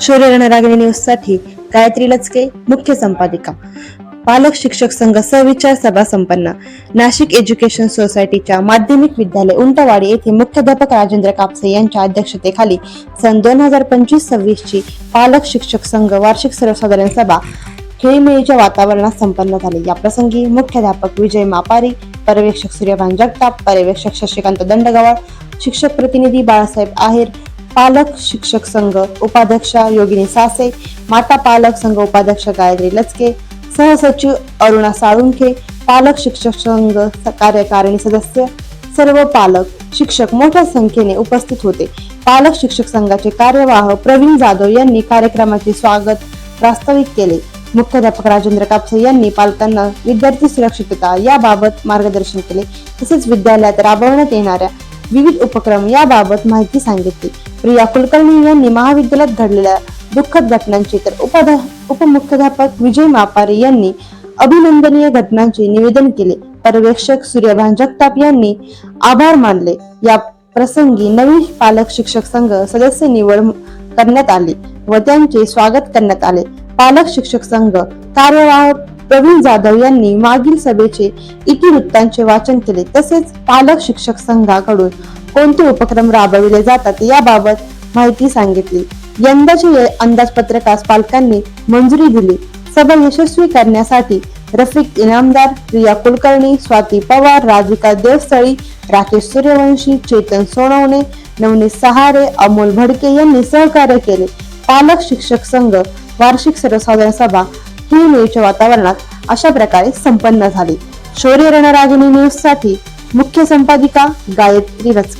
शौर्य रणरागिणी न्यूजसाठी गायत्री लचके मुख्य संपादिका. पालक शिक्षक संघ सविचार सभा संपन्न. नाशिक एज्युकेशन सोसायटीच्या माध्यमिक विद्यालय उंटवाडी येथे मुख्याध्यापक राजेंद्र कापसे यांच्या अध्यक्षतेखाली सन दोन हजार पंचवीस सव्वीस ची पालक शिक्षक संघ वार्षिक सर्वसाधारण सभा खेळीमेळीच्या वातावरणात संपन्न झाली. या प्रसंगी मुख्याध्यापक विजय मापारी पर्यवेक्षक सूर्यभान जगताप पर्यवेक्षक शशिकांत दंडगवाळ शिक्षक प्रतिनिधी बाळासाहेब आहेर पालक शिक्षक संघ उपाध्यक्षा योगिनी सासे माता पालक संघ उपाध्यक्ष गायत्री लचके सहसचिव अरुणा साळुंखे पालक शिक्षक संघ कार्यकारिणी सदस्य सर्व पालक शिक्षक मोठ्या संख्येने उपस्थित होते. पालक शिक्षक संघाचे कार्यवाह प्रवीण जाधव यांनी कार्यक्रमाचे स्वागत प्रास्ताविक केले. मुख्याध्यापक राजेंद्र कापसे यांनी पालकांना विद्यार्थी सुरक्षितता याबाबत मार्गदर्शन केले. तसेच विद्यालयात राबवण्यात येणाऱ्या विविध उपक्रम याबाबत माहिती सांगितली. प्रिया कुलकर्णी यांनी महाविद्यालयात घडलेल्या दुःखद घटनांची तर उपाध्या उपमुख्याध्यापक विजय मापारे यांनी अभिनंदनीय घटनांचे निवेदन केले. पर्यवेक्षक सूर्यभान जगताप यांनी आभार मानले. या प्रसंगी नवीन पालक शिक्षक संघ सदस्य निवड करण्यात आली व त्यांचे स्वागत करण्यात आले. पालक शिक्षक संघ कार्यवाह प्रवीण जाधव यांनी मागील सभेचे इतिवृत्तांचे वाचन केले. तसेच पालक शिक्षक संघाकडून कोणते उपक्रम राबविले जातात याबाबत माहिती सांगितली. यंदाच्या अंदाजपत्रकास पालकांनी मंजुरी दिली. सभा यशस्वी करण्यासाठी रफिक इनामदार प्रिया कुलकर्णी स्वाती पवार राधिका देवस्थळी राकेश सूर्यवंशी चेतन सोनवणे नवनीत सहारे अमोल भडके यांनी सहकार्य केले. पालक शिक्षक संघ वार्षिक सर्वसाधारण सभा ही मेच्या वातावरणात अशा प्रकारे संपन्न झाली. शौर्य रणरागिणी न्यूजसाठी मुख्य संपादिका गायत्री रचके